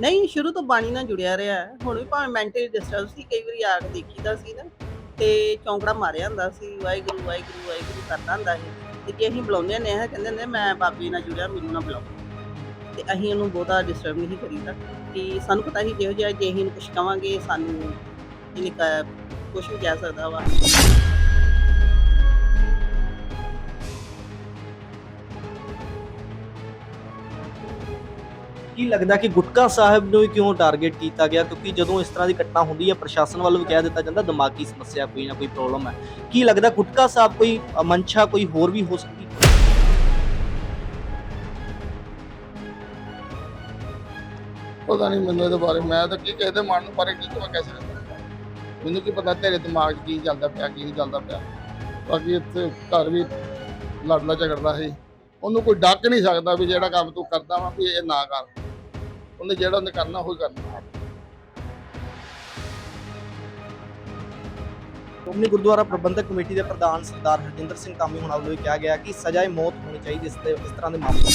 ਨਹੀਂ, ਸ਼ੁਰੂ ਤੋਂ ਬਾਣੀ ਨਾਲ ਜੁੜਿਆ ਰਿਹਾ ਹੈ। ਹੁਣ ਵੀ ਭਾਵੇਂ ਮੈਂਟਲੀ ਡਿਸਟਰਬ ਸੀ, ਕਈ ਵਾਰੀ ਆ ਕੇ ਦੇਖੀਦਾ ਸੀ ਨਾ, ਤੇ ਚੌਂਕੜਾ ਮਾਰਿਆ ਹੁੰਦਾ ਸੀ, ਵਾਹਿਗੁਰੂ ਵਾਹਿਗੁਰੂ ਵਾਹਿਗੁਰੂ ਕਰਦਾ ਹੁੰਦਾ ਸੀ। ਤੇ ਜੇ ਅਸੀਂ ਬੁਲਾਉਂਦੇ ਹੁੰਦੇ ਇਹ ਕਹਿੰਦੇ ਹੁੰਦੇ, ਮੈਂ ਬਾਬੇ ਨਾਲ ਜੁੜਿਆ, ਮੈਨੂੰ ਨਾ ਬੁਲਾਓ। ਤੇ ਅਸੀਂ ਉਹਨੂੰ ਬਹੁਤਾ ਡਿਸਟਰਬ ਨਹੀਂ ਕਰੀਦਾ ਕਿ ਸਾਨੂੰ ਪਤਾ ਹੀ ਜਿਹੋ ਜਿਹਾ, ਜੇ ਅਸੀਂ ਇਹਨੂੰ ਕੁਝ ਕਵਾਂਗੇ, ਸਾਨੂੰ ਇਹਨੇ ਕੁਝ ਵੀ ਕਹਿ ਸਕਦਾ ਵਾ। ਕੀ ਲੱਗਦਾ ਕਿ ਗੁਟਕਾ ਸਾਹਿਬ ਨੂੰ ਹੀ ਕਿਉਂ ਟਾਰਗੇਟ ਕੀਤਾ ਗਿਆ? ਕਿਉਂਕਿ ਜਦੋਂ ਇਸ ਤਰ੍ਹਾਂ ਦੀ ਘਟਨਾ ਹੁੰਦੀ ਹੈ ਪ੍ਰਸ਼ਾਸਨ ਵੱਲੋਂ ਵੀ ਕਹਿ ਦਿੱਤਾ ਜਾਂਦਾ ਦਿਮਾਗੀ ਸਮੱਸਿਆ ਕੋਈ ਨਾ ਕੋਈ ਪ੍ਰੋਬਲਮ ਹੈ। ਕੀ ਲੱਗਦਾ ਗੁਟਕਾ ਸਾਹਿਬ ਕੋਈ ਅ, ਮਨਸ਼ਾ ਕੋਈ ਹੋਰ ਵੀ ਹੋ ਸਕਦੀ? ਪਤਾ ਨਹੀਂ ਮੈਨੂੰ ਇਹਦੇ ਬਾਰੇ ਮੈਂ ਤਾਂ ਕੀ ਕਿਸੇ ਦੇ ਮਨ ਨੂੰ ਬਾਰੇ ਕੀ ਕਿਵੇਂ ਕਹਿ ਸਕਦਾ ਮੈਨੂੰ ਕੀ ਪਤਾ ਤੇਰੇ ਦਿਮਾਗ 'ਚ ਕੀ ਚੱਲਦਾ ਪਿਆ ਕੀ ਨਹੀਂ ਚੱਲਦਾ ਪਿਆ। ਬਾਕੀ ਇੱਥੇ ਘਰ ਵੀ ਲੜਦਾ ਝਗੜਦਾ ਸੀ। ਉਹਨੂੰ ਕੋਈ ਡੱਕ ਨਹੀਂ ਸਕਦਾ ਵੀ ਜਿਹੜਾ ਕੰਮ ਤੂੰ ਕਰਦਾ ਵਾ ਵੀ ਇਹ ਨਾ ਕਰ। ਉਹਨੇ ਜਿਹੜਾ ਉਹਨੇ ਕਰਨਾ ਉਹ ਹੀ ਕਰਨਾ। ਸ਼੍ਰੋਮਣੀ ਗੁਰਦੁਆਰਾ ਪ੍ਰਬੰਧਕ ਕਮੇਟੀ ਦੇ ਪ੍ਰਧਾਨ ਸਰਦਾਰ ਹਰਜਿੰਦਰ ਸਿੰਘ ਧਾਮੀ ਹੁਣਾਂ ਵੱਲੋਂ ਕਿਹਾ ਗਿਆ ਕਿ ਸਜ਼ਾਏ ਮੌਤ ਹੋਣੀ ਚਾਹੀਦੀ ਇਸ ਤੇ ਇਸ ਤਰ੍ਹਾਂ ਦੇ ਮਾਮਲੇ।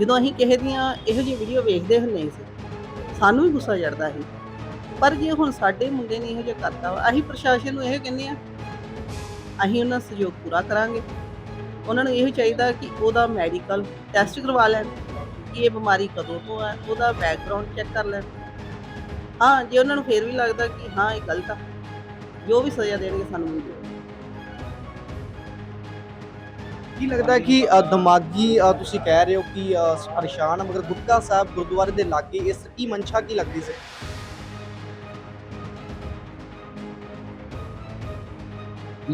ਜਦੋਂ ਅਸੀਂ ਕਿਸੇ ਦੀਆਂ ਇਹੋ ਜਿਹੀ ਵੀਡੀਓ ਵੇਖਦੇ ਹੁੰਦੇ ਸੀ ਸਾਨੂੰ ਵੀ ਗੁੱਸਾ ਚੜਦਾ ਸੀ। ਪਰ ਜੇ ਹੁਣ ਸਾਡੇ ਮੁੰਡੇ ਨੇ ਇਹੋ ਜਿਹਾ ਕਰਤਾ ਅਸੀਂ ਪ੍ਰਸ਼ਾਸਨ ਨੂੰ ਇਹ ਕਹਿੰਦੇ ਆ ਅਸੀਂ ਉਹਨਾਂ ਦਾ ਸਹਿਯੋਗ ਪੂਰਾ ਕਰਾਂਗੇ। ਉਹਨਾਂ ਨੂੰ ਇਹੋ ਚਾਹੀਦਾ ਕਿ ਉਹਦਾ ਮੈਡੀਕਲ ਟੈਸਟ ਕਰਵਾ ਲੈਣ ਕਿ ਇਹ ਬਿਮਾਰੀ ਕਦੋਂ ਤੋਂ ਹੈ ਉਹਦਾ ਬੈਕਗ੍ਰਾਉਂਡ ਚੈੱਕ ਕਰ ਲੈਣ। ਹਾਂ ਜੇ ਉਹਨਾਂ ਨੂੰ ਫੇਰ ਵੀ ਲੱਗਦਾ ਕਿ ਹਾਂ ਇਹ ਗਲਤ ਆ ਜੋ ਵੀ ਸਜ਼ਾ ਦੇਣਗੇ ਸਾਨੂੰ ਹੈ। ਕੀ ਲੱਗਦਾ ਕਿ ਅ, ਦਿਮਾਗੀ ਅ, ਤੁਸੀਂ ਕਹਿ ਰਹੇ ਹੋ ਕਿ ਅ, ਪਰੇਸ਼ਾਨ ਆ, ਮਗਰ ਗੁਟਕਾ ਸਾਹਿਬ ਗੁਰਦੁਆਰੇ ਦੇ ਲਾਗੇ ਇਸ ਕੀ ਮਨਸ਼ਾ ਕੀ ਲੱਗਦੀ ਸੀ?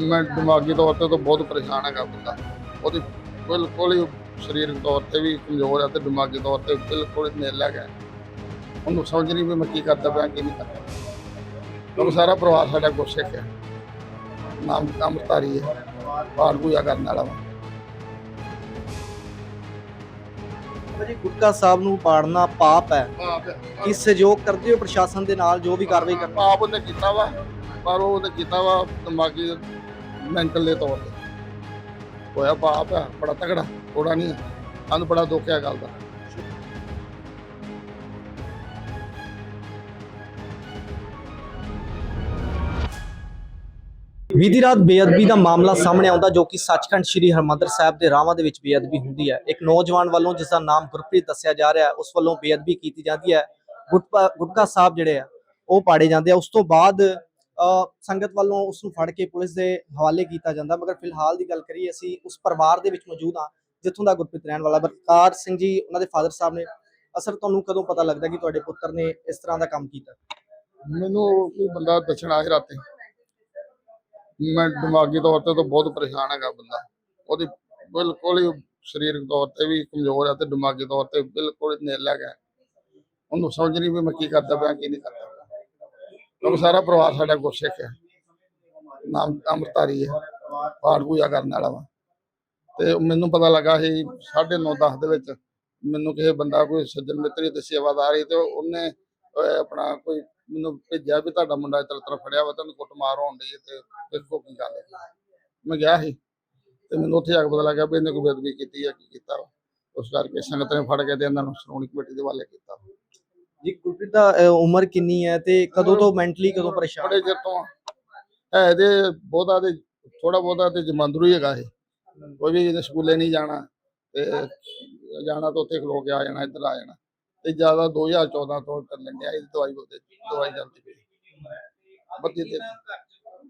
ਮੈਂ ਦਿਮਾਗੀ ਤੌਰ ਤੇ ਤਾਂ ਬਹੁਤ ਪਰੇਸ਼ਾਨ ਹੈਗਾ ਬੰਦਾ ਉਹਦੀ ਬਿਲਕੁਲ ਹੀ ਸਰੀਰਕ ਤੌਰ ਤੇ ਵੀ ਕਮਜ਼ੋਰ ਹੈ ਤੇ ਦਿਮਾਗੀ ਤੌਰ ਤੇ ਬਿਲਕੁਲ ਹੀ ਨਿਲ ਹੈਗਾ। ਉਹਨੂੰ ਸਮਝ ਨਹੀਂ ਵੀ ਮੈਂ ਕੀ ਕਰਦਾ ਪਿਆ ਕੀ ਨਹੀਂ ਕਰਦਾ। ਕਿਉਂਕਿ ਸਾਰਾ ਪਰਿਵਾਰ ਸਾਡਾ ਗੁਰਸਿੱਖ ਹੈ। ਨਾਮ ਅੰਮ੍ਰਿਤਧਾਰੀ ਹੈ। ਪਾਠ ਪੂਜਾ ਕਰਨ ਵਾਲਾ ਵਾ। ਜੀ ਗੁਟਕਾ ਸਾਹਿਬ ਨੂੰ ਪਾੜਨਾ ਪਾਪ ਹੈ। ਕੀ ਸਹਿਯੋਗ ਕਰਦੇ ਹੋ ਪ੍ਰਸ਼ਾਸਨ ਦੇ ਨਾਲ ਜੋ ਵੀ ਕਾਰਵਾਈ ਕਰਨਾ? ਪਾਪ ਉਹਨੇ ਕੀਤਾ ਵਾ ਪਰ ਉਹ ਉਹਨੇ ਕੀਤਾ ਵਾ ਦਿਮਾਗੀ ਮੈਂਟਲ ਦੇ ਤੌਰ ਤੇ। ਹੋਇਆ ਪਾਪ ਹੈ, ਬੜਾ ਤਗੜਾ ਥੋੜਾ ਨਹੀਂ ਸਾਨੂੰ ਬੜਾ ਦੁੱਖ ਹੈ ਗੱਲ ਦਾ। ਬੀਤੀ ਰਾਤ ਬੇਅਦਬੀ ਦਾ ਮਾਮਲਾ ਸਾਹਮਣੇ ਆਉਂਦਾ, ਜੋ ਕਿ ਸੱਚਖੰਡ ਸ੍ਰੀ ਹਰਮੰਦਰ ਸਾਹਿਬ ਦੇ ਰਾਵਾਂ ਦੇ ਵਿੱਚ ਬੇਅਦਬੀ ਹੁੰਦੀ ਹੈ। ਇੱਕ ਨੌਜਵਾਨ ਵੱਲੋਂ, ਜਿਸ ਦਾ ਨਾਮ ਗੁਰਪ੍ਰੀਤ ਦੱਸਿਆ ਜਾ ਰਿਹਾ ਹੈ, ਉਸ ਵੱਲੋਂ ਬੇਅਦਬੀ ਕੀਤੀ ਜਾਂਦੀ ਹੈ। ਗੁਟਕਾ ਗੁਟਕਾ ਸਾਹਿਬ ਜਿਹੜੇ ਆ, ਉਹ ਪਾੜੇ ਜਾਂਦੇ ਆ। ਉਸ ਤੋਂ ਬਾਅਦ ਸੰਗਤ ਵੱਲੋਂ ਉਸ ਨੂੰ ਫੜ ਕੇ ਪੁਲਿਸ ਦੇ ਹਵਾਲੇ ਕੀਤਾ ਜਾਂਦਾ। ਮਗਰ ਫਿਲਹਾਲ ਦੀ ਗੱਲ ਕਰੀਏ ਅਸੀਂ, ਉਸ ਪਰਿਵਾਰ ਦੇ ਵਿੱਚ ਮੌਜੂਦ ਹਾਂ, ਜਿੱਥੋਂ ਦਾ ਗੁਰਪ੍ਰੀਤ ਰਹਿਣ ਵਾਲਾ। ਬਰਕਾਰ ਸਿੰਘ ਜੀ, ਉਹਨਾਂ ਦੇ ਫਾਦਰ ਸਾਹਿਬ ਨੇ। ਅਸਰ ਤੁਹਾਨੂੰ ਕਦੋਂ ਪਤਾ ਲੱਗਦਾ ਕਿ ਤੁਹਾਡੇ ਪੁੱਤਰ ਨੇ ਇਸ ਤਰ੍ਹਾਂ ਦਾ ਕੰਮ ਕੀਤਾ? ਮੈਨੂੰ ਕੋਈ ਬੰਦਾ ਦੱਸਣਾ ਸੀ ਰਾਤੀ। ਮੈਂ ਦਿਮਾਗੀ ਤੌਰ ਤੇ ਤਾਂ ਬਹੁਤ ਪਰੇਸ਼ਾਨ ਹੈਗਾ ਬੰਦਾ। ਉਹਦੀ ਬਿਲਕੁਲ ਹੀ ਸਰੀਰਕ ਤੌਰ ਤੇ ਵੀ ਕਮਜ਼ੋਰ ਹੈ ਤੇ ਦਿਮਾਗੀ ਤੌਰ ਤੇ ਬਿਲਕੁਲ ਹੀ ਹੈਗਾ। ਉਹਨੂੰ ਸਮਝ ਨਹੀਂ ਵੀ ਮੈਂ ਕੀ ਕਰਦਾ ਪਿਆ, ਕੀ ਨਹੀਂ ਕਰਦਾ ਕਿਉਂਕਿ ਸਾਰਾ ਪਰਿਵਾਰ ਸਾਡਾ ਗੁਰਸਿੱਖ ਹੈ। ਨਾਮ ਅੰਮ੍ਰਿਤਧਾਰੀ ਹੈ। ਪਾਠ ਪੂਜਾ ਕਰਨ ਵਾਲਾ ਵਾ। ਤੇ ਮੈਨੂੰ ਪਤਾ ਲੱਗਾ ਸੀ 9:30 10 ਦੇ ਵਿੱਚ ਮੈਨੂੰ ਕਿਸੇ ਬੰਦਾ ਕੋਈ ਸੱਜਣ ਮਿੱਤਰੀ ਤੇ ਸੇਵਾਦਾਰ ਸੀ ਤੇ ਉਹਨੇ ਆਪਣਾ ਕੋਈ ਮੈਨੂੰ ਭੇਜਿਆ ਵੀ ਤੁਹਾਡਾ ਮੁੰਡਾ ਇਸ ਤਰ੍ਹਾਂ ਫੜਿਆ ਵਾ ਤੁਹਾਨੂੰ ਕੁੱਟਮਾਰ ਹੋਣ ਡਈ ਤੇ ਦੇਖੋ ਕੀ ਗੱਲ ਹੈ। ਮੈਂ ਗਿਆ ਸੀ ਤੇ ਮੈਨੂੰ ਉੱਥੇ ਜਾ ਕੇ ਪਤਾ ਲੱਗਾ ਵੀ ਇਹਨੇ ਕੋਈ ਬੇਦਬੀ ਕੀਤੀ ਆ ਕੀ ਕੀਤਾ ਉਸ ਕਰਕੇ ਸੰਗਤ ਨੇ ਫੜ ਕੇ ਤੇ ਇਹਨਾਂ ਨੂੰ ਸ਼੍ਰੋਮਣੀ ਕਮੇਟੀ ਦੇ ਹਵਾਲੇ ਕੀਤਾ। ਜੀ ਗੁਰਪ੍ਰੀਤ ਦਾ ਉਮਰ ਕਿੰਨੀ ਹੈ ਤੇ ਕਦੋਂ ਤੋਂ ਮੈਂਟਲੀ ਕਦੋਂ ਪਰੇਸ਼ਾਨ? ਬੜੇ ਚਿਰ ਤੋਂ ਹੈ ਤੇ ਬਹੁਤਾ ਤੇ ਥੋੜਾ ਬਹੁਤਾ ਤੇ ਜਮਾਂਦਰੂ ਹੀ ਹੈਗਾ ਇਹ। ਕੋਈ ਵੀ ਇਹਨੇ ਸਕੂਲੇ ਨਹੀਂ ਜਾਣਾ ਤੇ ਜਾਣਾ ਤਾਂ ਉੱਥੇ ਖਲੋ ਕੇ ਆ ਜਾਣਾ ਇੱਧਰ ਆ ਜਾਣਾ। ਤੇ ਜ਼ਿਆਦਾ 2014 ਤੋਂ ਕਰ ਲੈਂਦੇ ਆ ਇਹ ਦਵਾਈ ਬੋਲਦੇ ਦਵਾਈ ਚੱਲਦੀ ਪਈ। ਬੱਤੀ ਤੇ।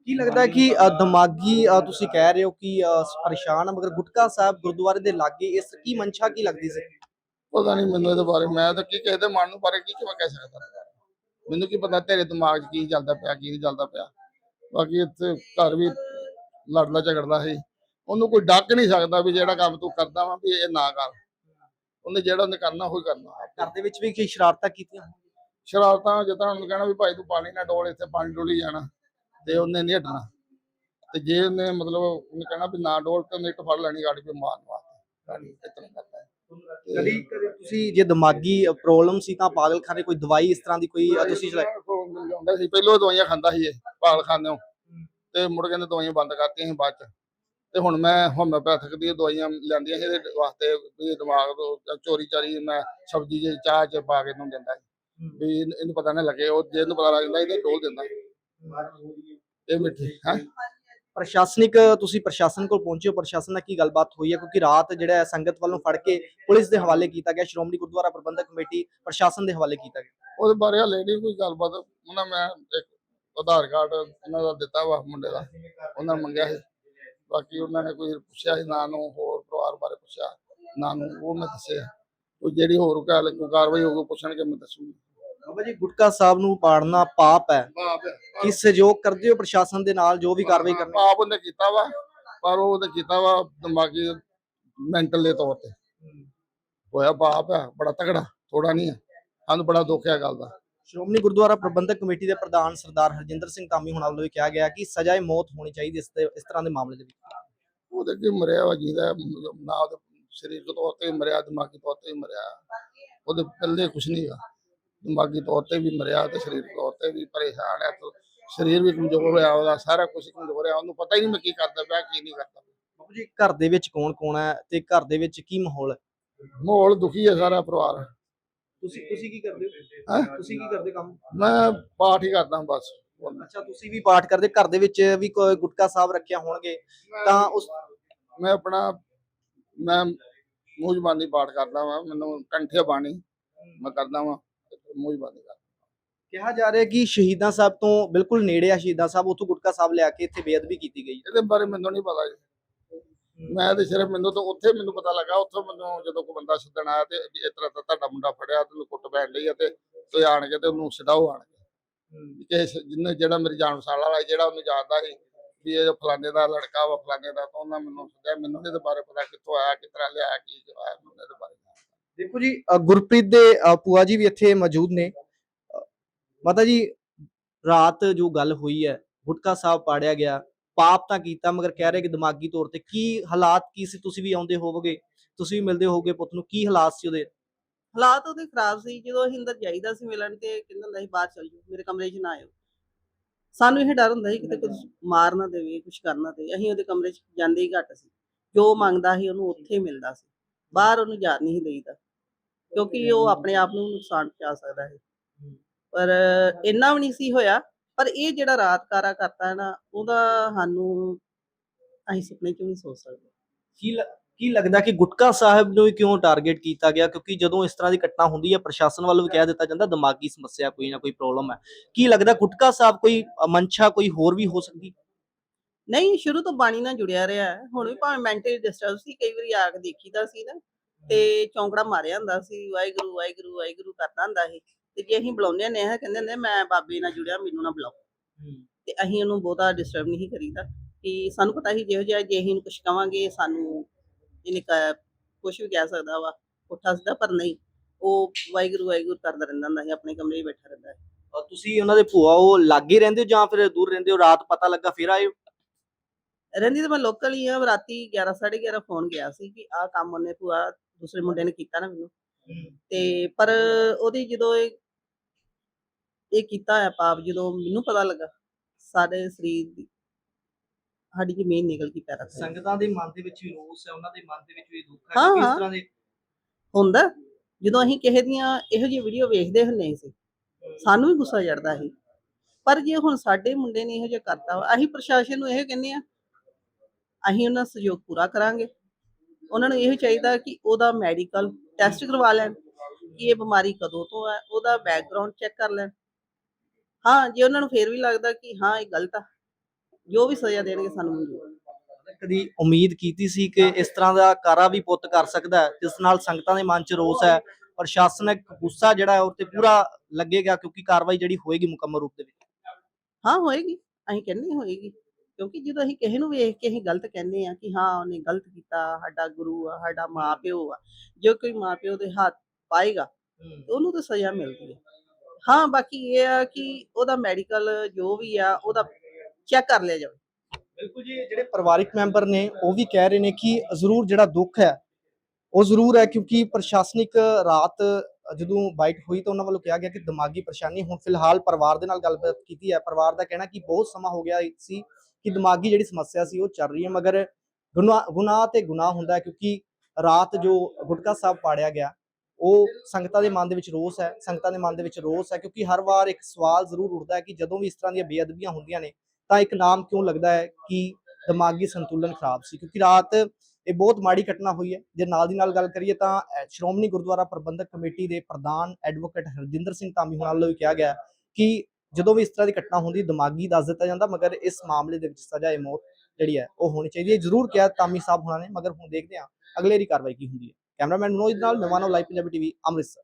ਕੀ ਲੱਗਦਾ ਕਿ ਅ, ਦਿਮਾਗੀ ਅ, ਤੁਸੀਂ ਕਹਿ ਰਹੇ ਹੋ ਕਿ ਅ, ਪਰੇਸ਼ਾਨ ਆ ਮਗਰ ਗੁਟਕਾ ਸਾਹਿਬ ਗੁਰਦੁਆਰੇ ਦੇ ਲਾਗੇ ਇਸ ਕੀ ਮਨਸ਼ਾ ਕੀ ਲੱਗਦੀ ਸੀ? ਪਤਾ ਨਹੀਂ ਮੈਨੂੰ ਇਹਦੇ ਬਾਰੇ ਮੈਂ ਤਾਂ ਕੀ ਕਿਸੇ ਦੇ ਮਨ ਨੂੰ ਬਾਰੇ ਕੀ ਕਿਵੇਂ ਕਹਿ ਸਕਦਾ? ਮੈਨੂੰ ਕੀ ਪਤਾ ਤੇਰੇ ਦਿਮਾਗ 'ਚ ਕੀ ਚੱਲਦਾ ਪਿਆ ਕੀ ਨਹੀਂ ਚੱਲਦਾ ਪਿਆ। ਬਾਕੀ ਇੱਥੇ ਘਰ ਵੀ ਲੜਦਾ ਝਗੜਦਾ ਸੀ। ਉਹਨੂੰ ਕੋਈ ਡੱਕ ਨਹੀਂ ਸਕਦਾ ਵੀ ਜਿਹੜਾ ਕੰਮ ਤੂੰ ਕਰਦਾ ਵਾ ਵੀ ਇਹ ਨਾ ਕਰ। ਉਹਨੇ ਜਿਹੜਾ ਉਹਨੇ ਕਰਨਾ ਉਹ ਕਰਨਾ। ਘਰ ਦੇ ਵਿੱਚ ਵੀ ਕੀ ਸ਼ਰਾਰਤਾਂ ਕੀਤੀਆਂ? ਸ਼ਰਾਰਤਾਂ ਜਿੱਦਾਂ ਉਹਨੂੰ ਕਹਿਣਾ ਵੀ ਭਾਈ ਤੂੰ ਪਾਣੀ ਨਾ ਡੋਲ ਇੱਥੇ ਪਾਣੀ ਡੋਲੀ ਜਾਣਾ ਤੇ ਉਹਨੇ ਨਹੀਂ ਹਟਣਾ। ਤੇ ਜੇ ਉਹਨੇ ਮਤਲਬ ਉਹਨੇ ਕਹਿਣਾ ਵੀ ਨਾ ਡੋਲ ਤੇ ਉਹਨੇ ਇੱਟ ਫੜ ਲੈਣੀ ਗਾੜੀ ਵੀ ਮਾਰਨ ਵਾਸਤੇ। ਗਾੜੀ ਇਤਨਾ ਕਰਦਾ ਤੇ- ਕਦੀ ਕਦੀ ਤੁਸੀਂ ਜੇ ਦਿਮਾਗੀ ਪ੍ਰੋਬਲਮ ਸੀ ਤਾਂ ਪਾਗਲਖਾਨੇ ਕੋਈ ਦਵਾਈ ਇਸ ਤਰ੍ਹਾਂ ਦੀ ਕੋਈ ਤੁਸੀਂ ਚਲਾਈ ਜਾਂਦਾ ਸੀ। ਪਹਿਲਾਂ ਦਵਾਈਆਂ ਖਾਂਦਾ ਸੀ ਇਹ ਪਾਗਲਖਾਨਿਓਂ। ਤੇ ਮੁੜ ਕੇ ਨੇ ਦਵਾਈਆਂ ਬੰਦ ਕਰਤੀਆਂ ਸੀ ਬਾਅਦ ਚ। ਤੇ ਹੁਣ ਮੈਂ ਹੋਮਿਓਪੈਥਿਕ ਦੀਆਂ ਦਵਾਈਆਂ ਲੈਂਦੀਆਂ ਸੀ ਇਹਦੇ ਵਾਸਤੇ ਵੀ ਦਿਮਾਗ ਤੋਂ ਚੋਰੀ ਚਾਰੀ ਮੈਂ ਸਬਜ਼ੀ ਜੇ ਚਾਹ ਚ ਪਾ ਕੇ ਨੂੰ ਦਿੰਦਾ ਸੀ। ਵੀ ਇਹਨੂੰ ਇਹਨੂੰ ਪਤਾ ਨਾ ਲੱਗੇ ਉਹ ਜੇ ਇਹਨੂੰ ਪਤਾ ਲੱਗ ਜਾਂਦਾ ਇਹਦੇ ਡੋਲ ਦਿੰਦਾ। ਇਹ ਮਿੱਠੀ ਹੈ? ਪ੍ਰਸ਼ਾਸਨਿਕ, ਤੁਸੀਂ ਪ੍ਰਸ਼ਾਸਨ ਕੋਲ ਪਹੁੰਚੇ ਹੋ, ਪ੍ਰਸ਼ਾਸਨ ਨਾਲ ਕੀ ਗੱਲਬਾਤ ਹੋਈ ਹੈ? ਕਿਉਂਕਿ ਰਾਤ ਜਿਹੜਾ ਹੈ, ਸੰਗਤ ਵੱਲੋਂ ਫੜ ਕੇ ਪੁਲਿਸ ਦੇ ਹਵਾਲੇ ਕੀਤਾ ਗਿਆ, ਸ਼੍ਰੋਮਣੀ ਗੁਰਦੁਆਰਾ ਪ੍ਰਬੰਧਕ ਕਮੇਟੀ ਪ੍ਰਸ਼ਾਸਨ ਦੇ ਹਵਾਲੇ ਕੀਤਾ ਗਿਆ। ਉਹਦੇ ਬਾਰੇ ਹਲੇ ਨਹੀਂ ਕੋਈ ਗੱਲਬਾਤ। ਉਹਨਾਂ ਮੈਂ ਇੱਕ ਆਧਾਰ ਕਾਰਡ ਉਹਨਾਂ ਦਾ ਦਿੱਤਾ ਵਾ ਮੁੰਡੇ ਦਾ। ਉਹਨਾਂ ਮੰਗਿਆ ਸੀ। ਬਾਕੀ ਉਹਨਾਂ ਨੇ ਕੋਈ ਪੁੱਛਿਆ ਸੀ, ਨਾ ਨੂੰ ਹੋਰ ਪਰਿਵਾਰ ਬਾਰੇ ਪੁੱਛਿਆ, ਨਾ ਨੂੰ ਉਹ ਮੈਂ ਦੱਸਿਆ। ਕੋਈ ਜਿਹੜੀ ਹੋਰ ਗੱਲ ਕੋਈ ਕਾਰਵਾਈ ਹੋਊਗੀ, ਪੁੱਛਣਗੇ, ਮੈਂ ਦੱਸੂਗਾ। ਬਾਬਾ ਜੀ ਗੁਟਕਾ ਸਾਹਿਬ ਨੂੰ ਪਾੜਨਾ ਪਾਪ ਹੈ। ਕੀ ਸਹਿਯੋਗ ਕਰਦੇ ਹੋ ਪ੍ਰਸ਼ਾਸਨ ਦੇ ਨਾਲ ਜੋ ਵੀ ਕਾਰਵਾਈ ਕਰਨੀ? ਆਪ ਉਹਨੇ ਕੀਤਾ ਵਾ ਪਰ ਉਹ ਉਹਨੇ ਕੀਤਾ ਵਾ ਦਿਮਾਗੀ ਮੈਂਟਲ ਦੇ ਤੌਰ ਤੇ। ਹੋਇਆ ਬਾਪ ਆ ਬੜਾ ਤਗੜਾ ਥੋੜਾ ਨਹੀਂ ਹੈ। ਸਾਨੂੰ ਬੜਾ ਦੁੱਖ ਹੈ ਗੱਲ ਦਾ। ਸ਼੍ਰੋਮਣੀ ਗੁਰਦੁਆਰਾ ਪ੍ਰਬੰਧਕ ਕਮੇਟੀ ਦੇ ਪ੍ਰਧਾਨ ਸਰਦਾਰ ਹਰਜਿੰਦਰ ਸਿੰਘ ਕਾਮੀ ਹੁਣਾਂ ਵੱਲੋਂ ਕਿਹਾ ਗਿਆ ਕਿ ਸਜ਼ਾਏ ਮੌਤ ਹੋਣੀ ਚਾਹੀਦੀ ਇਸ ਤੇ ਇਸ ਤਰ੍ਹਾਂ ਦੇ ਮਾਮਲੇ ਦੇ ਵਿੱਚ। ਉਹਦੇ ਕੀ ਮਰਿਆ ਵਾ ਜਿਹਦਾ ਨਾ ਸਰੀਰਕ ਤੌਰ ਤੇ ਮਰਿਆ ਦਿਮਾਗੀ ਤੌਰ ਤੇ ਮਰਿਆ। ਉਹਦੇ ਪੱਲੇ ਕੁਛ ਨਹੀਂ ਗਾ। ਦਿਮਾਗੀ ਤੌਰ ਤੇ ਵੀ ਮਰਿਆ ਤੇ ਸਰੀਰਕ ਤੌਰ ਤੇ ਵੀ ਪਰੇਸ਼ਾਨ ਹੈ ਤੇ ਸਰੀਰ ਵੀ ਕਮਜ਼ੋਰ ਹੋਇਆ ਉਹਦਾ ਸਾਰਾ ਕੁਝ ਕਮਜ਼ੋਰ ਹੋਇਆ ਉਹਨੂੰ ਪਤਾ ਹੀ ਨਹੀਂ ਮੈਂ ਕੀ ਕਰਦਾ ਪਿਆ ਕੀ ਨਹੀਂ ਕਰਦਾ ਬਾਬੂ ਜੀ ਘਰ ਦੇ ਵਿੱਚ ਕੌਣ ਕੌਣ ਹੈ ਤੇ ਘਰ ਦੇ ਵਿੱਚ ਕੀ ਮਾਹੌਲ ਹੈ? ਮਾਹੌਲ ਦੁਖੀ ਹੈ ਸਾਰਾ ਪਰਿਵਾਰ। ਤੁਸੀਂ ਤੁਸੀਂ ਕੀ ਕਰਦੇ ਹੈਂ? ਹੋ? ਤੁਸੀਂ ਕੀ ਕਰਦੇ ਕੰਮ? ਮੈਂ ਪਾਠ ਹੀ ਕਰਦਾ ਬਸ। ਅੱਛਾ ਤੁਸੀਂ ਵੀ ਪਾਠ ਕਰਦੇ ਘਰ ਦੇ ਵਿੱਚ ਵੀ ਕੋਈ ਗੁਟਕਾ ਸਾਹਿਬ ਰੱਖਿਆ ਹੋਣਗੇ ਤਾਂ ਉਸ ਮੈਂ ਆਪਣਾ ਮੈਂ ਮੂੰਹ ਜ਼ਬਾਨੀ ਪਾਠ ਕਰਦਾ ਵਾਂ ਮੈਨੂੰ ਕੰਠੇ ਬਾਣੀ ਮੈਂ ਕਰਦਾ ਵਾਂ। ਜ਼ਬਾਨੀ ਕਰਦਾ ਕਿਹਾ ਜਾ ਰਿਹਾ ਕਿ ਸ਼ਹੀਦਾਂ ਸਾਹਿਬ ਤੋਂ ਬਿਲਕੁਲ ਨੇੜੇ ਆ ਸ਼ਹੀਦਾਂ ਸਾਹਿਬ ਉੱਥੋਂ ਗੁਟਕਾ ਸਾਹਿਬ ਲਿਆ ਕੇ ਇੱਥੇ ਬੇਅਦਬੀ ਕੀਤੀ ਗਈ। ਇਹਦੇ ਬਾਰੇ ਮੈਨੂੰ ਨਹੀਂ ਪਤਾ ਜੀ। ਮੈਂ ਤੇ ਸਿਰਫ ਮੈਨੂੰ ਤਾਂ ਉੱਥੇ ਮੈਨੂੰ ਪਤਾ ਲੱਗਾ ਉੱਥੋਂ ਮੈਨੂੰ ਜਦੋਂ ਕੋਈ ਬੰਦਾ ਸੱਦਣ ਆਇਆ ਤੇ ਇਸ ਤਰ੍ਹਾਂ ਦਾ ਤੁਹਾਡਾ ਮੁੰਡਾ ਫੜਿਆ ਤੇ ਕੁੱਟ ਪੈਣ ਲਈ ਤੇ ਤੁਸੀਂ ਆਣ ਕੇ ਤੇ ਉਹਨੂੰ ਛਡਾਓ ਆਣ ਕੇ ਕਿਸੇ ਜਿੰਨੇ ਜਿਹੜਾ ਮੇਰੀ ਜਾਣ ਪਛਾਣ ਵਾਲਾ ਜਿਹੜਾ ਉਹਨੂੰ ਜਾਣਦਾ ਸੀ ਵੀ ਇਹ ਫਲਾਣੇ ਦਾ ਲੜਕਾ ਵਾ ਫਲਾਣੇ ਦਾ ਤਾਂ ਉਹਨਾਂ ਮੈਨੂੰ ਸੱਦਿਆ। ਮੈਨੂੰ ਇਹਦੇ ਬਾਰੇ ਪਤਾ ਕਿੱਥੋਂ ਆਇਆ ਕਿਸ ਤਰ੍ਹਾਂ ਲਿਆਇਆ ਕੀ ਆਇਆ ਮੈਨੂੰ ਇਹਦੇ ਬਾਰੇ। ਦੇਖੋ ਜੀ ਗੁਰਪ੍ਰੀਤ ਦੇ ਅ, ਜੀ ਵੀ ਇੱਥੇ ਮੌਜੂਦ ਨੇ। ਮਾਤਾ ਜੀ ਰਾਤ ਜੋ ਗੱਲ ਹੋਈ ਹੈ ਗੁਟਕਾ ਸਾਹਿਬ ਪਾੜਿਆ ਗਿਆ ਪਾਪ ਤਾਂ ਕੀਤਾ ਮਗਰ ਕਹਿ ਰਹੇ ਕਿ ਦਿਮਾਗੀ ਤੌਰ ਤੇ ਕੀ ਹਾਲਾਤ ਕੀ ਸੀ ਤੁਸੀਂ ਵੀ ਆਉਂਦੇ ਹੋਵੋਗੇ ਤੁਸੀਂ ਵੀ ਮਿਲਦੇ ਹੋਵੋਗੇ ਪੁੱਤ ਨੂੰ ਕੀ ਹਾਲਾਤ ਸੀ ਉਹਦੇ? ਹਾਲਾਤ ਉਹਦੇ ਖਰਾਬ ਸੀ ਜਦੋਂ ਅਸੀਂ ਅੰਦਰ ਜਾਈਦਾ ਸੀ ਮਿਲਣ ਤੇ ਕਹਿੰਦਾ ਹੁੰਦਾ ਸੀ ਬਾਹਰ ਚੱਲ ਜਾਓ ਮੇਰੇ ਕਮਰੇ 'ਚ ਨਾ ਆਇਓ। ਸਾਨੂੰ ਇਹ ਡਰ ਹੁੰਦਾ ਸੀ ਕਿਤੇ ਕੁਝ ਮਾਰ ਨਾ ਦੇਵੇ ਕੁਝ ਕਰਨਾ ਨਾ ਅਸੀਂ ਉਹਦੇ ਕਮਰੇ 'ਚ ਜਾਂਦੇ ਹੀ ਘੱਟ ਸੀ। ਜੋ ਮੰਗਦਾ ਸੀ ਉਹਨੂੰ ਉੱਥੇ ਹੀ ਮਿਲਦਾ ਸੀ। ਬਾਹਰ ਉਹਨੂੰ ਜਾ ਨਹੀਂ ਸੀ ਦੇਈਦਾ। ਕਿਉਂਕਿ ਉਹ ਆਪਣੇ ਆਪ ਨੂੰ ਨੁਕਸਾਨ ਪਹੁੰਚਾ ਸਕਦਾ ਹੈ। ਪਰ ਇੰਨਾ ਵੀ ਨਹੀਂ ਸੀ ਹੋਇਆ ਪਰ ਇਹ ਜਿਹੜਾ ਰਾਤ ਕਾਰਾ ਕਰਤਾ ਹੈ ਨਾ ਉਹਦਾ ਸਾਨੂੰ ਅਸੀਂ ਸੁਪਨੇ 'ਚ ਨਹੀਂ ਸੋਚ ਸਕਦੇ। ਕੀ ਕੀ ਲੱਗਦਾ ਕਿ ਗੁਟਕਾ ਸਾਹਿਬ ਨੂੰ ਕਿਉਂ ਟਾਰਗੇਟ ਕੀਤਾ ਗਿਆ? ਕਿਉਂਕਿ ਜਦੋਂ ਇਸ ਤਰ੍ਹਾਂ ਦੀ ਘਟਨਾ ਹੁੰਦੀ ਹੈ ਪ੍ਰਸ਼ਾਸਨ ਵੱਲੋਂ ਵੀ ਕਹਿ ਦਿੱਤਾ ਜਾਂਦਾ ਦਿਮਾਗੀ ਸਮੱਸਿਆ ਕੋਈ ਨਾ ਕੋਈ ਪ੍ਰੋਬਲਮ ਹੈ। ਕੀ ਲੱਗਦਾ ਗੁਟਕਾ ਸਾਹਿਬ ਕੋਈ ਮਨਸ਼ਾ ਕੋਈ ਹੋਰ ਵੀ ਹੋ ਸਕਦੀ? ਨਹੀਂ ਸ਼ੁਰੂ ਤੋਂ ਬਾਣੀ ਨਾਲ ਜੁੜਿਆ ਰਿਹਾ। ਹੁਣ ਵੀ ਭਾਵੇਂ ਮੈਂਟਲੀ ਡਿਸਟਰਬ ਸੀ ਕਈ ਵਾਰੀ ਆ ਕੇ ਦੇਖੀਦਾ ਸੀ ਨਾ। ਤੇ ਚੌਂਕੜਾ ਮਾਰਿਆ ਹੁੰਦਾ ਸੀ ਵਾਹਿਗੁਰੂ ਵਾਹਿਗੁਰੂ ਵਾਹਿਗੁਰੂ ਕਰਦਾ ਹੁੰਦਾ ਸੀ। ਤੇ ਜੇ ਅਸੀਂ ਬੁਲਾਉਂਦੇ ਨੇ ਇਹ ਕਹਿੰਦੇ ਨੇ ਮੈਂ ਬਾਬੇ ਨਾਲ ਜੁੜਿਆ ਮੈਨੂੰ ਨਾ ਬੁਲਾਓ। ਤੇ ਅਸੀਂ ਉਹਨੂੰ ਬਹੁਤਾ ਡਿਸਟਰਬ ਨਹੀਂ ਕਰੀਦਾ ਕਿ ਸਾਨੂੰ ਪਤਾ ਸੀ ਜਿਹੋ ਜਿਹਾ ਜੇ ਅਸੀਂ ਕੁਝ ਕਵਾਂਗੇ ਸਾਨੂੰ ਇਹਨੇ ਕੁਝ ਵੀ ਕਹਿ ਸਕਦਾ ਵਾ ਪੁੱਠਾ ਸਿੱਧਾ ਪਰ ਨਹੀਂ। ਉਹ ਵਾਹਿਗੁਰੂ ਵਾਹਿਗੁਰੂ ਕਰਦਾ ਰਹਿੰਦਾ ਹੁੰਦਾ ਸੀ ਆਪਣੇ ਕਮਰੇ 'ਚ ਬੈਠਾ ਰਹਿੰਦਾ ਸੀ। ਤੁਸੀਂ ਉਹਨਾਂ ਦੇ ਭੂਆ ਉਹ ਲਾਗੇ ਰਹਿੰਦੇ ਹੋ ਜਾਂ ਫਿਰ ਦੂਰ ਰਹਿੰਦੇ ਹੋ? ਰਾਤ ਪਤਾ ਲੱਗਾ ਫਿਰ ਆਏ? ਰਹਿੰਦੀ ਤਾਂ ਮੈਂ ਲੋਕਲ ਹੀ ਆ ਰਾਤੀ 11 11:30 ਫੋਨ ਗਿਆ ਸੀ ਕਿ ਆਹ ਕੰਮ ਉਹਨੇ ਭੂਆ ਦੂਸਰੇ ਮੁੰਡੇ ਨੇ ਕੀਤਾ ਨਾ ਮੈਨੂੰ। ਤੇ ਪਰ ਉਹਦੀ ਜਦੋਂ ਇਹ ਇਹ ਕੀਤਾ ਹੈ ਪਾਪ ਜਦੋਂ ਮੈਨੂੰ ਪਤਾ ਲੱਗਾ ਸਾਡੇ ਸਰੀਰ ਦੀ ਸਾਡੀ ਜ਼ਮੀਨ ਨਿਕਲ ਗਈ ਪੈਰਾਂ ਤੋਂ। ਸੰਗਤਾਂ ਦੇ ਮਨ ਦੇ ਵਿੱਚ ਵੀ ਰੋਸ ਹੈ ਉਹਨਾਂ ਦੇ ਮਨ ਦੇ ਵਿੱਚ ਵੀ ਦੁੱਖ ਹੈ ਹਾਂ, ਕਿ ਇਸ ਹਾਂ। ਤਰ੍ਹਾਂ ਦੇ ਹੁੰਦਾ। ਜਦੋਂ ਅਸੀਂ ਕਿਸੇ ਦੀਆਂ ਇਹੋ ਜਿਹੀ ਵੀਡੀਓ ਵੇਖਦੇ ਹੁੰਦੇ ਸੀ ਸਾਨੂੰ ਵੀ ਗੁੱਸਾ ਚੜਦਾ ਸੀ। ਪਰ ਜੇ ਹੁਣ ਸਾਡੇ ਮੁੰਡੇ ਨੇ ਇਹੋ ਜਿਹਾ ਕਰਤਾ ਅਸੀਂ ਪ੍ਰਸ਼ਾਸਨ ਨੂੰ ਇਹ ਕਹਿੰਦੇ ਆ ਅਸੀਂ ਉਹਨਾਂ ਸਹਿਯੋਗ ਪੂਰਾ ਕਰਾਂਗੇ। ਉਹਨਾਂ ਨੂੰ ਇਹ ਚਾਹੀਦਾ ਕਿ ਉਹਦਾ ਮੈਡੀਕਲ ਟੈਸਟ ਕਰਵਾ ਲੈਣ ਕਿ ਇਹ ਬਿਮਾਰੀ ਕਦੋਂ ਤੋਂ ਹੈ ਉਹਦਾ ਬੈਕਗ੍ਰਾਉਂਡ ਚੈੱਕ ਕਰ ਲੈਣ। ਹਾਂ ਜੇ ਉਹਨਾਂ ਨੂੰ ਫੇਰ ਵੀ ਲੱਗਦਾ ਕਿ ਹਾਂ ਇਹ ਗਲਤ ਆ ਜੋ ਵੀ ਸਜ਼ਾ ਦੇਣਗੇ ਸਾਨੂੰ ਮਨਜ਼ੂਰ। ਕਦੀ ਉਮੀਦ ਕੀਤੀ ਸੀ ਕਿ ਇਸ ਤਰ੍ਹਾਂ ਦਾ ਕਾਰਾ ਵੀ ਪੁੱਤ ਕਰ ਸਕਦਾ ਹੈ ਜਿਸ ਨਾਲ ਸੰਗਤਾਂ ਦੇ ਮਨ 'ਚ ਰੋਸ ਹੈ ਪ੍ਰਸ਼ਾਸਨਿਕ ਗੁੱਸਾ ਜਿਹੜਾ ਹੈ ਉਹ ਤੇ ਪੂਰਾ ਲੱਗੇਗਾ ਕਿਉਂਕਿ ਕਾਰਵਾਈ ਜਿਹੜੀ ਹੋਏਗੀ ਮੁਕੰਮਲ ਰੂਪ ਦੇ ਵਿੱਚ। ਹਾਂ ਹੋਏਗੀ ਅਸੀਂ ਕਹਿੰਦੇ ਹੋਏਗੀ। ਕਿਉਂਕਿ ਜਦੋਂ ਅਸੀਂ ਕਿਸੇ ਨੂੰ ਵੇਖ ਕੇ ਅਸੀਂ ਗਲਤ ਕਹਿੰਦੇ ਆ ਕਿ ਹਾਂ ਉਹਨੇ ਗਲਤ ਕੀਤਾ ਸਾਡਾ ਗੁਰੂ ਆ ਸਾਡਾ ਮਾਪਿਓ ਆ ਜੇ ਕੋਈ ਮਾਪਿਓ ਦੇ ਹੱਥ ਪਾਏਗਾ ਉਹਨੂੰ ਤਾਂ ਸਜ਼ਾ ਮਿਲਦੀ ਹੈ। ਹਾਂ ਬਾਕੀ ਇਹ ਆ ਕਿ ਉਹਦਾ ਮੈਡੀਕਲ ਜੋ ਵੀ ਆ ਉਹਦਾ ਚੈੱਕ ਕਰ ਲਿਆ ਜਾਵੇ। ਬਿਲਕੁਲ ਜੀ ਜਿਹੜੇ ਪਰਿਵਾਰਿਕ ਮੈਂਬਰ ਨੇ ਉਹ ਵੀ ਕਹਿ ਰਹੇ ਨੇ ਕਿ ਜ਼ਰੂਰ ਜਿਹੜਾ ਦੁੱਖ ਹੈ ਉਹ ਜ਼ਰੂਰ ਹੈ ਕਿਉਂਕਿ ਪ੍ਰਸ਼ਾਸਨਿਕ ਰਾਤ ਜਦੋਂ ਬਾਈਟ ਹੋਈ ਤਾਂ ਉਹਨਾਂ ਵੱਲੋਂ ਕਿਹਾ ਗਿਆ ਕਿ ਦਿਮਾਗੀ ਪਰੇਸ਼ਾਨੀ, ਹੁਣ ਫਿਲਹਾਲ ਪਰਿਵਾਰ ਦੇ ਨਾਲ ਗੱਲਬਾਤ ਕੀਤੀ ਹੈ। ਪਰਿਵਾਰ ਦਾ ਕਹਿਣਾ ਕਿ ਬਹੁਤ ਸਮਾਂ ਹੋ ਗਿਆ ਸੀ ਕਿ ਦਿਮਾਗੀ ਜਿਹੜੀ ਸਮੱਸਿਆ ਸੀ ਉਹ ਚੱਲ ਰਹੀ ਹੈ, ਮਗਰ ਗੁਨਾਹ ਤੇ ਗੁਨਾਹ ਹੁੰਦਾ ਕਿਉਂਕਿ ਰਾਤ ਜੋ ਗੁਟਕਾ ਸਾਹਿਬ ਪਾੜਿਆ ਗਿਆ, ਉਹ ਸੰਗਤਾਂ ਦੇ ਮਨ ਦੇ ਵਿੱਚ ਰੋਸ ਹੈ, ਸੰਗਤਾਂ ਦੇ ਮਨ ਦੇ ਵਿੱਚ ਰੋਸ ਹੈ ਕਿਉਂਕਿ ਹਰ ਵਾਰ ਇੱਕ ਸਵਾਲ ਜ਼ਰੂਰ ਉੱਠਦਾ ਹੈ ਕਿ ਜਦੋਂ ਵੀ ਇਸ ਤਰ੍ਹਾਂ ਦੀਆਂ ਬੇਅਦਬੀਆਂ ਹੁੰਦੀਆਂ ਨੇ, ਤਾਂ ਇੱਕ ਨਾਮ ਕਿਉਂ ਲੱਗਦਾ ਹੈ ਕਿ ਦਿਮਾਗੀ ਸੰਤੁਲਨ ਖਰਾਬ ਸੀ? ਕਿਉਂਕਿ ਰਾਤ ਇਹ ਬਹੁਤ ਮਾੜੀ ਘਟਨਾ ਹੋਈ ਹੈ। ਜੇ ਨਾਲ ਦੀ ਨਾਲ ਗੱਲ ਕਰੀਏ ਤਾਂ ਸ਼੍ਰੋਮਣੀ ਗੁਰਦੁਆਰਾ ਪ੍ਰਬੰਧਕ ਕਮੇਟੀ ਦੇ ਪ੍ਰਧਾਨ ਐਡਵੋਕੇਟ ਹਰਜਿੰਦਰ ਸਿੰਘ ਧਾਮੀ ਹੁਣਾਂ ਵੱਲੋਂ ਵੀ ਕਿਹਾ ਗਿਆ ਕਿ ਜਦੋਂ ਵੀ ਇਸ ਤਰ੍ਹਾਂ ਦੀ ਘਟਨਾ ਹੁੰਦੀ, ਦਿਮਾਗੀ ਦੱਸ ਦਿੱਤਾ ਜਾਂਦਾ, ਮਗਰ ਇਸ ਮਾਮਲੇ ਦੇ ਵਿੱਚ ਸਜ਼ਾ ਇਹ ਮੌਤ ਜਿਹੜੀ ਹੈ, ਉਹ ਹੋਣੀ ਚਾਹੀਦੀ ਹੈ। ਜ਼ਰੂਰ ਕਿਹਾ ਧਾਮੀ ਸਾਹਿਬ ਹੁਣਾਂ ਨੇ, ਮਗਰ ਹੁਣ ਦੇਖਦੇ ਹਾਂ ਅਗਲੇਰੀ ਕਾਰਵਾਈ ਕੀ ਹੁੰਦੀ ਹੈ। ਕੈਮਰਾਮੈਨ ਮਨੋਜ ਨਾਲ ਮਹਿਮਾਨੋ ਲਾਈਵ ਪੰਜਾਬੀ ਟੀਵੀ, ਅੰਮ੍ਰਿਤਸਰ।